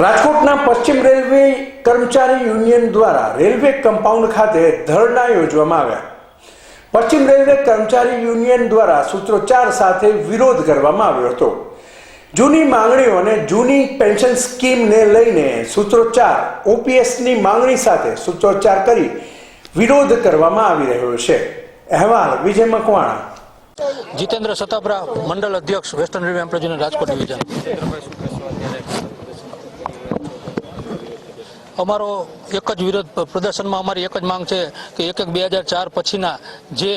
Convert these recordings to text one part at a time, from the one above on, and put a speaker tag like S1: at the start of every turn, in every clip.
S1: રાજકોટના પશ્ચિમ રેલવે કર્મચારી યુનિયન દ્વારા રેલવે કમ્પાઉન્ડ ખાતે ધરણા યોજવામાં આવ્યા. પશ્ચિમ રેલવે કર્મચારી યુનિયન દ્વારા સૂત્રોચ્ચાર સાથે વિરોધ કરવામાં આવ્યો હતો. જૂની માંગણીઓ અને જૂની પેન્શન સ્કીમને લઈને સૂત્રોચ્ચાર, ઓપીએસની માંગણી સાથે સૂત્રોચ્ચાર કરી વિરોધ કરવામાં આવી રહ્યો છે. અહેવાલ વિજય મકવાણા.
S2: જીતેન્દ્ર સતાપરા મંડળ અધ્યક્ષ, western railway employ Rajkot division. અમારો એક જ વિરોધ પ્રદર્શનમાં અમારી એક જ માંગ છે કે એક એક બે હજાર ચાર પછીના જે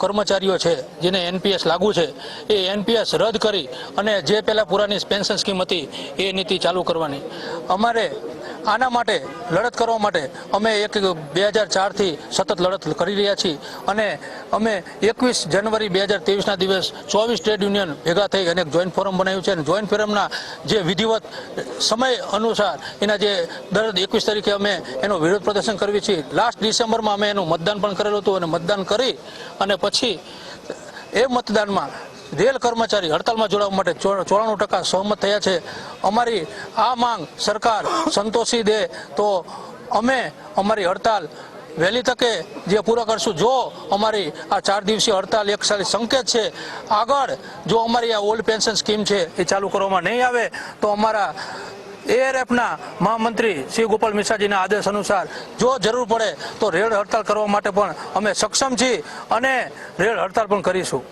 S2: કર્મચારીઓ છે, જેને એનપીએસ લાગુ છે, એ એનપીએસ રદ કરી અને જે પહેલાં પુરાની પેન્શન સ્કીમ હતી, એ નીતિ ચાલુ કરવાની. અમારે આના માટે, લડત કરવા માટે અમે એક બે હજાર ચારથી સતત લડત કરી રહ્યા છીએ અને અમે એકવીસ જાન્યુઆરી બે હજાર ત્રેવીસના દિવસ ચોવીસ ટ્રેડ યુનિયન ભેગા થઈ અને એક જોઈન્ટ ફોરમ બનાવ્યું છે. અને જોઈન્ટ ફોરમના જે વિધિવત સમય અનુસાર એના જે દર એકવીસ તારીખે અમે એનું વિરોધ પ્રદર્શન કરવી છીએ. લાસ્ટ ડિસેમ્બરમાં અમે એનું મતદાન પણ કરેલું હતું અને મતદાન કરી અને પછી એ મતદાનમાં રેલ કર્મચારી હડતાલમાં જોડાવા માટે ચોરાણું ટકા સહમત થયા છે. અમારી આ માંગ સરકાર સંતોષી દે તો અમે અમારી હડતાલ વહેલી તકે જે પૂરા કરશું. જો અમારી આ ચાર દિવસીય હડતાલ એક સારી સંકેત છે, આગળ જો અમારી આ ઓલ્ડ પેન્શન સ્કીમ છે એ ચાલુ કરવામાં નહીં આવે, તો અમારા એઆરએફના મહામંત્રી શ્રી ગોપાલ મિશ્રાજીના આદેશ અનુસાર જો જરૂર પડે તો રેડ હડતાલ કરવા માટે પણ અમે સક્ષમ છીએ અને રેડ હડતાલ પણ કરીશું.